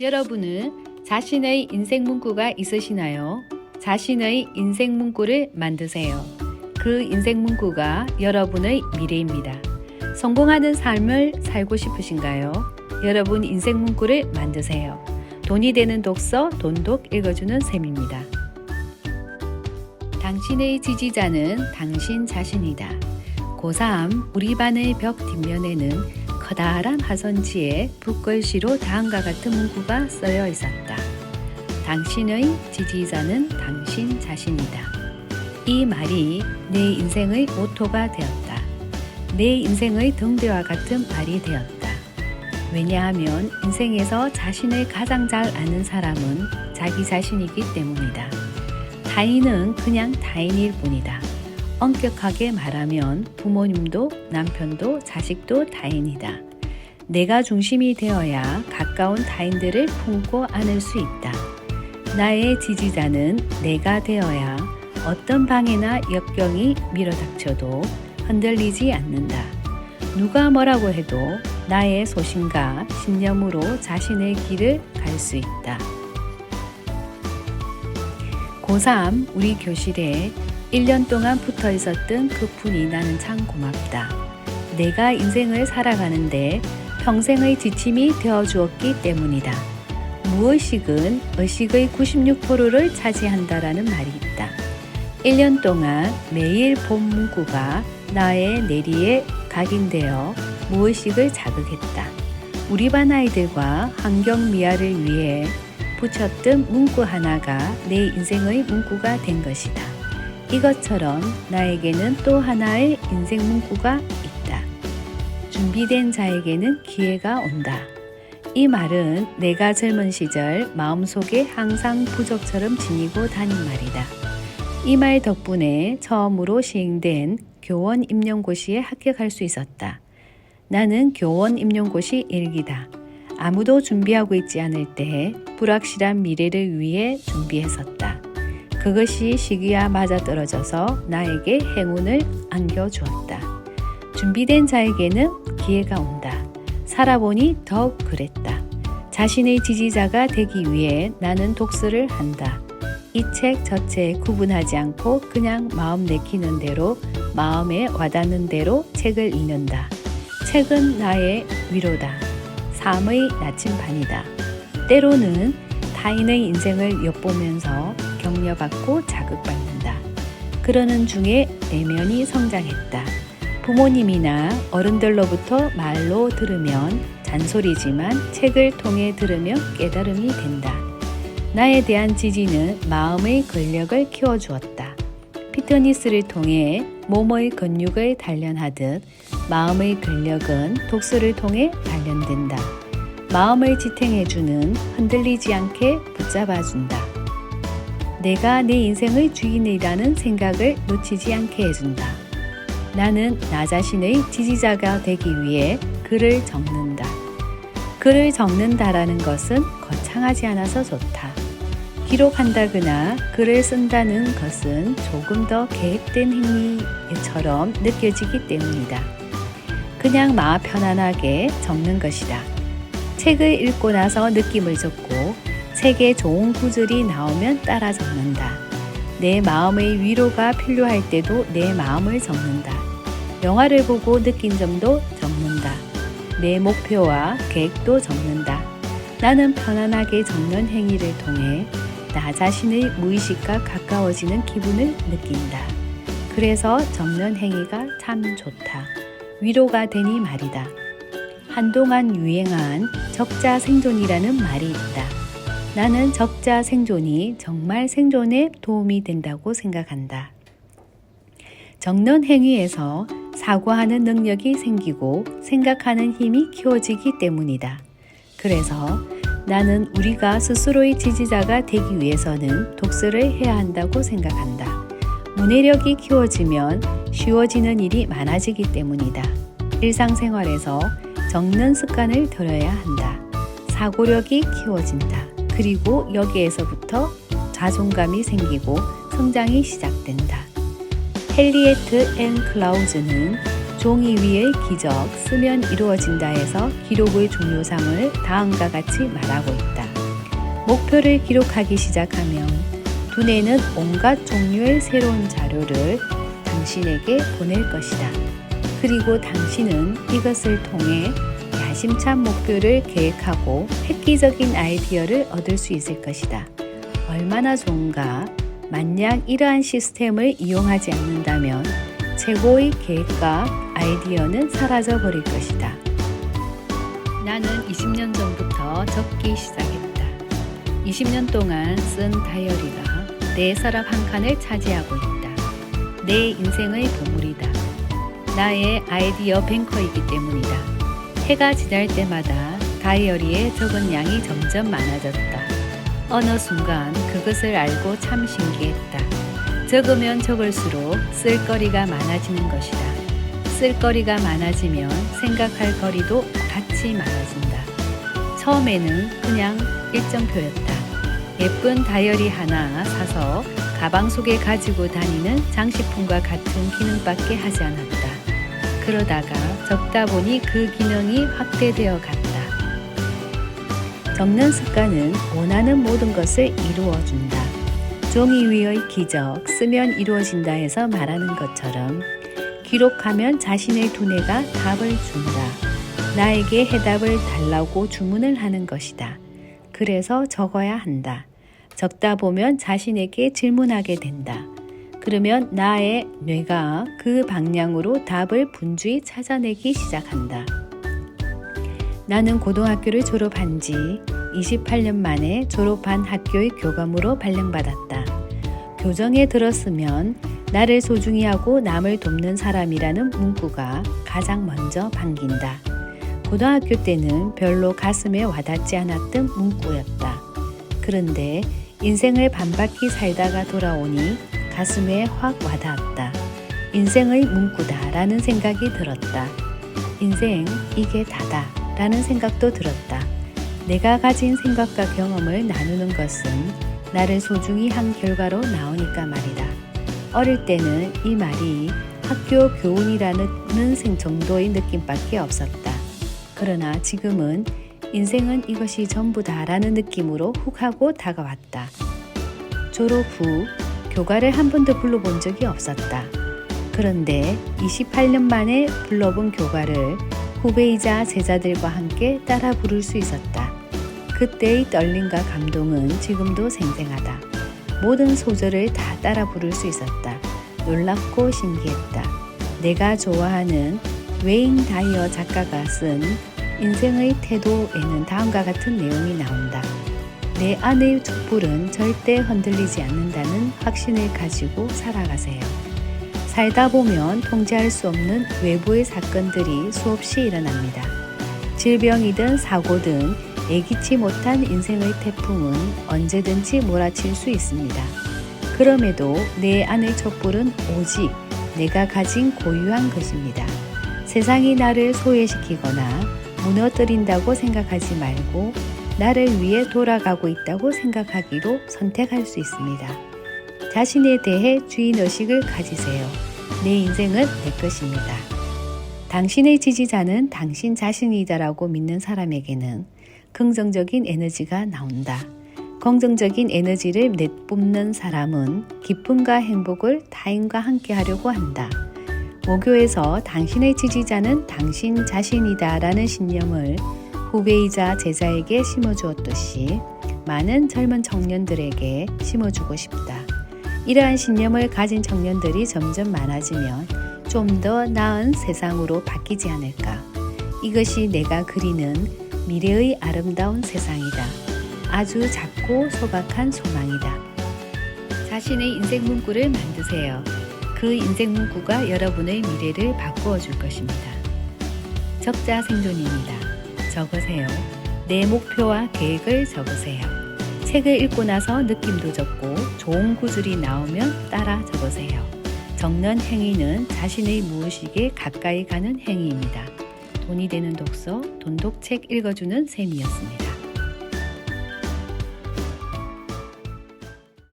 여러분은 자신의 인생 문구가 있으시나요? 자신의 인생 문구를 만드세요. 그 인생 문구가 여러분의 미래입니다. 성공하는 삶을 살고 싶으신가요? 여러분 인생 문구를 만드세요. 돈이 되는 독서 돈독 읽어주는 셈입니다. 당신의 지지자는 당신 자신이다. 고3 우리 반의 벽 뒷면에는 커다란 화선지에 붓글씨로 다음과 같은 문구가 쓰여 있었다. 당신의 지지자는 당신 자신이다. 이 말이 내 인생의 모토가 되었다. 내 인생의 등대와 같은 말이 되었다. 왜냐하면 인생에서 자신을 가장 잘 아는 사람은 자기 자신이기 때문이다. 타인은 그냥 타인일 뿐이다. 엄격하게 말하면 부모님도 남편도 자식도 타인이다. 내가 중심이 되어야 가까운 타인들을 품고 안을 수 있다. 나의 지지자는 내가 되어야 어떤 방해나 역경이 밀어닥쳐도 흔들리지 않는다. 누가 뭐라고 해도 나의 소신과 신념으로 자신의 길을 갈 수 있다. 고3 우리 교실에 1년 동안 붙어 있었던 그분이 나는 참 고맙다. 내가 인생을 살아가는데 평생의 지침이 되어 주었기 때문이다. 무의식은 의식의 96%를 차지한다라는 말이 있다. 1년 동안 매일 본 문구가 나의 내리에 각인되어 무의식을 자극했다. 우리 반 아이들과 환경 미화를 위해 붙였던 문구 하나가 내 인생의 문구가 된 것이다. 이것처럼 나에게는 또 하나의 인생 문구가 있다. 준비된 자에게는 기회가 온다. 이 말은 내가 젊은 시절 마음속에 항상 부적처럼 지니고 다닌 말이다. 이 말 덕분에 처음으로 시행된 교원 임용고시에 합격할 수 있었다. 나는 교원 임용고시 일기다. 아무도 준비하고 있지 않을 때 불확실한 미래를 위해 준비했었다. 그것이 시기와 맞아 떨어져서 나에게 행운을 안겨주었다. 준비된 자에게는 기회가 온다. 살아보니 더욱 그랬다. 자신의 지지자가 되기 위해 나는 독서를 한다. 이 책 저 책 구분하지 않고 그냥 마음 내키는 대로 마음에 와닿는 대로 책을 읽는다. 책은 나의 위로다. 삶의 나침반이다. 때로는 타인의 인생을 엿보면서 격려받고 자극받는다. 그러는 중에 내면이 성장했다. 부모님이나 어른들로부터 말로 들으면 잔소리지만 책을 통해 들으면 깨달음이 된다. 나에 대한 지지는 마음의 근력을 키워주었다. 피트니스를 통해 몸의 근육을 단련하듯 마음의 근력은 독서를 통해 단련된다. 마음을 지탱해주는 흔들리지 않게 붙잡아준다. 내가 내 인생의 주인이라는 생각을 놓치지 않게 해준다. 나는 나 자신의 지지자가 되기 위해 글을 적는다. 글을 적는다라는 것은 거창하지 않아서 좋다. 기록한다거나 글을 쓴다는 것은 조금 더 계획된 행위처럼 느껴지기 때문이다. 그냥 마음 편안하게 적는 것이다. 책을 읽고 나서 느낌을 적고 책에 좋은 구절이 나오면 따라 적는다. 내 마음의 위로가 필요할 때도 내 마음을 적는다. 영화를 보고 느낀 점도 적는다. 내 목표와 계획도 적는다. 나는 편안하게 적는 행위를 통해 나 자신의 무의식과 가까워지는 기분을 느낀다. 그래서 적는 행위가 참 좋다. 위로가 되니 말이다. 한동안 유행한 적자 생존이라는 말이 있다. 나는 적자 생존이 정말 생존에 도움이 된다고 생각한다. 적는 행위에서 사고하는 능력이 생기고 생각하는 힘이 키워지기 때문이다. 그래서 나는 우리가 스스로의 지지자가 되기 위해서는 독서를 해야 한다고 생각한다. 문해력이 키워지면 쉬워지는 일이 많아지기 때문이다. 일상생활에서 적는 습관을 들여야 한다. 사고력이 키워진다. 그리고 여기에서부터 자존감이 생기고 성장이 시작된다. 헨리에트 앤 클라우즈는 종이 위의 기적 쓰면 이루어진다에서 기록의 중요성을 다음과 같이 말하고 있다. 목표를 기록하기 시작하면 두뇌는 온갖 종류의 새로운 자료를 당신에게 보낼 것이다. 그리고 당신은 이것을 통해 야심찬 목표를 계획하고 획기적인 아이디어를 얻을 수 있을 것이다. 얼마나 좋은가? 만약 이러한 시스템을 이용하지 않는다면 최고의 계획과 아이디어는 사라져 버릴 것이다. 나는 20년 전부터 적기 시작했다. 20년 동안 쓴 다이어리가 내 서랍 한 칸을 차지하고 있다. 내 인생의 보물이다. 나의 아이디어 뱅커이기 때문이다. 해가 지날 때마다 다이어리에 적은 양이 점점 많아졌다. 어느 순간 그것을 알고 참 신기했다. 적으면 적을수록 쓸거리가 많아지는 것이다. 쓸거리가 많아지면 생각할 거리도 같이 많아진다. 처음에는 그냥 일정표였다. 예쁜 다이어리 하나 사서 가방 속에 가지고 다니는 장식품과 같은 기능밖에 하지 않았다. 그러다가 적다 보니 그 기능이 확대되어 갔다. 적는 습관은 원하는 모든 것을 이루어 준다. 종이 위의 기적, 쓰면 이루어진다 해서 말하는 것처럼 기록하면 자신의 두뇌가 답을 준다. 나에게 해답을 달라고 주문을 하는 것이다. 그래서 적어야 한다. 적다 보면 자신에게 질문하게 된다. 그러면 나의 뇌가 그 방향으로 답을 분주히 찾아내기 시작한다. 나는 고등학교를 졸업한 지 28년 만에 졸업한 학교의 교감으로 발령받았다. 교정에 들었으면 나를 소중히 하고 남을 돕는 사람이라는 문구가 가장 먼저 반긴다. 고등학교 때는 별로 가슴에 와닿지 않았던 문구였다. 그런데 인생을 반바퀴 살다가 돌아오니 가슴에 확 와닿았다. 인생의 문구다 라는 생각이 들었다. 인생 이게 다다 라는 생각도 들었다. 내가 가진 생각과 경험을 나누는 것은 나를 소중히 한 결과로 나오니까 말이다. 어릴 때는 이 말이 학교 교훈이라는 생 정도의 느낌밖에 없었다. 그러나 지금은 인생은 이것이 전부다라는 느낌으로 훅 하고 다가왔다. 졸업 후 교가를 한 번도 불러본 적이 없었다. 그런데 28년 만에 불러본 교가를 후배이자 제자들과 함께 따라 부를 수 있었다. 그때의 떨림과 감동은 지금도 생생하다. 모든 소절을 다 따라 부를 수 있었다. 놀랍고 신기했다. 내가 좋아하는 웨인 다이어 작가가 쓴 인생의 태도에는 다음과 같은 내용이 나온다. 내 안의 촛불은 절대 흔들리지 않는다는 확신을 가지고 살아가세요. 살다 보면 통제할 수 없는 외부의 사건들이 수없이 일어납니다. 질병이든 사고든 예기치 못한 인생의 태풍은 언제든지 몰아칠 수 있습니다. 그럼에도 내 안의 촛불은 오직 내가 가진 고유한 것입니다. 세상이 나를 소외시키거나 무너뜨린다고 생각하지 말고 나를 위해 돌아가고 있다고 생각하기로 선택할 수 있습니다. 자신에 대해 주인의식을 가지세요. 내 인생은 내 것입니다. 당신의 지지자는 당신 자신이다라고 믿는 사람에게는 긍정적인 에너지가 나온다. 긍정적인 에너지를 내뿜는 사람은 기쁨과 행복을 타인과 함께 하려고 한다. 모교에서 당신의 지지자는 당신 자신이다라는 신념을 후배이자 제자에게 심어주었듯이 많은 젊은 청년들에게 심어주고 싶다. 이러한 신념을 가진 청년들이 점점 많아지면 좀 더 나은 세상으로 바뀌지 않을까. 이것이 내가 그리는 미래의 아름다운 세상이다. 아주 작고 소박한 소망이다. 자신의 인생 문구를 만드세요. 그 인생 문구가 여러분의 미래를 바꾸어 줄 것입니다. 적자 생존입니다. 적으세요. 내 목표와 계획을 적으세요. 책을 읽고 나서 느낌도 적고 좋은 구절이 나오면 따라 적으세요. 적는 행위는 자신의 무의식에 가까이 가는 행위입니다. 돈이 되는 독서, 돈독책 읽어주는 셈이었습니다.